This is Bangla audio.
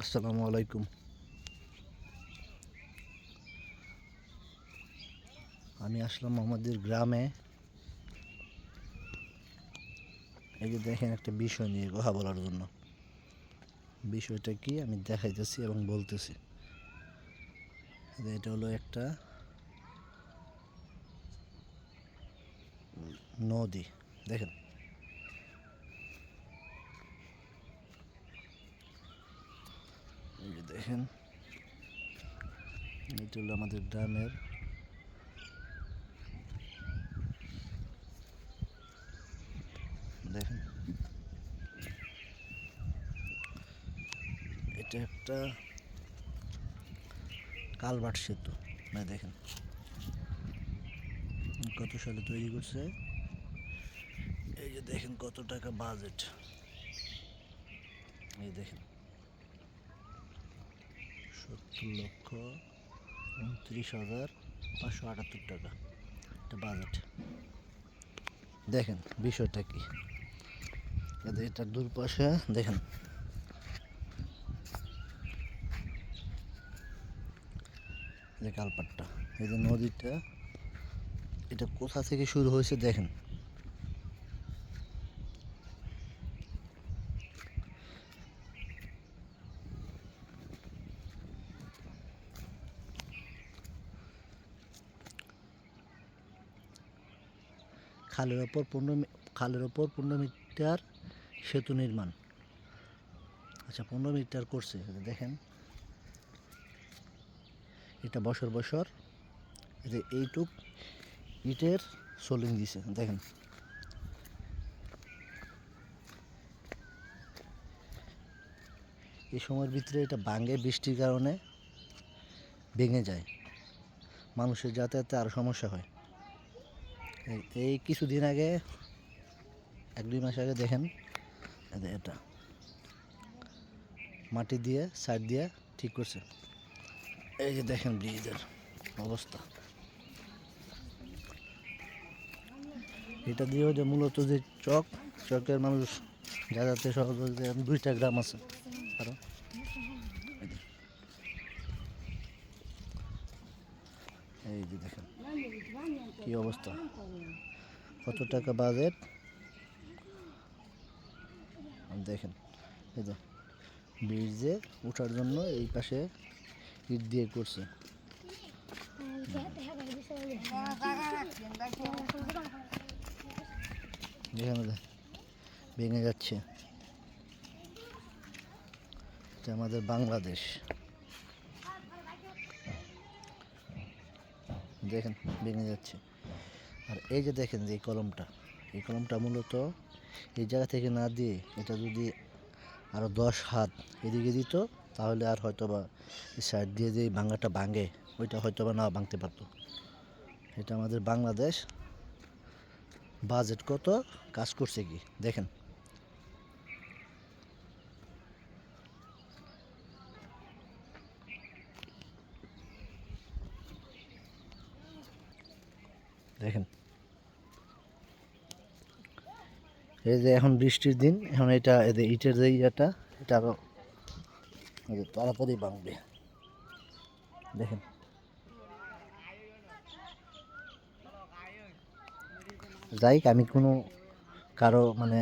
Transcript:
আসসালামু আলাইকুম। আমি আসলাম আমাদের গ্রামে। এই যে দেখেন একটা বিষয় নিয়ে কথা বলার জন্য। বিষয়টা কি আমি দেখাইতেছি এবং বলতেছি। এটা হলো একটা নদী। দেখেন দেখেন। এটা হলো আমাদের গ্রামের দেখেন। এটা একটা কালভার্ট সেতু। না দেখেন। কত সালে তৈরি করছে? এই যে দেখেন কত টাকা বাজেট। এই দেখেন। সত্তর লক্ষ, উনত্রিশ হাজার পাঁচশো আটাত্তর টাকা। এটা বাজেট দেখেন, বিষয়টা কি? এটা দূর পাশে, দেখেন। যে কালপাটটা, এই যে নদীটা, এটা কোথা থেকে শুরু হয়েছে দেখেন? খালের ওপর পনেরো খালের ওপর পনেরো মিটার সেতু নির্মাণ। আচ্ছা পনেরো মিটার করছে দেখেন। এটা বছর বছর এইটুক ইটের সোলিং দিছে, দেখেন। এই সময়ের ভিতরে এটা ভাঙে, বৃষ্টির কারণে ভেঙে যায়। মানুষের যাতায়াতে আরও সমস্যা হয়। এই- কিছুদিন আগে, এক দুই মাস আগে দেখেন এটা। মাটি দিয়ে, সাইড দিয়ে ঠিক করছে। এই যে দেখেন ব্রিজের অবস্থা। এটা দিয়ে যে মূলত যে চক, চকের মানুষ যাতায়াতে সহজে দুইটা গ্রাম আছে আরও এই যে। এই যে দেখেন, কি অবস্থা? কত টাকা বাজেট? দেখেন, এই যে ব্রিজে ওঠার জন্য এই পাশে ইট দিয়ে করছে। যেখানে ভেঙে যাচ্ছে। এটা আমাদের বাংলাদেশ। দেখেন, ভেঙে যাচ্ছে। আর এই যে দেখেন যে এই কলমটা এই কলমটা মূলত এই জায়গা থেকে না দিয়ে এটা যদি আরও দশ হাত এদিকে দিত, তাহলে আর হয়তো বা সাইড দিয়ে যে ভাঙাটা ভাঙে, ওইটা হয়তো বা না ভাঙতে পারতো। এটা আমাদের বাংলাদেশ বাজেট কত, কাজ করছে কি? দেখেন। দেখেন। এই যে এখন বৃষ্টির দিন, এখন এটা যে ইটের যে ইয়েটা, এটা আরও তাড়াতাড়ি ভাঙবে। দেখেন। যাই আমি কোনো কারও মানে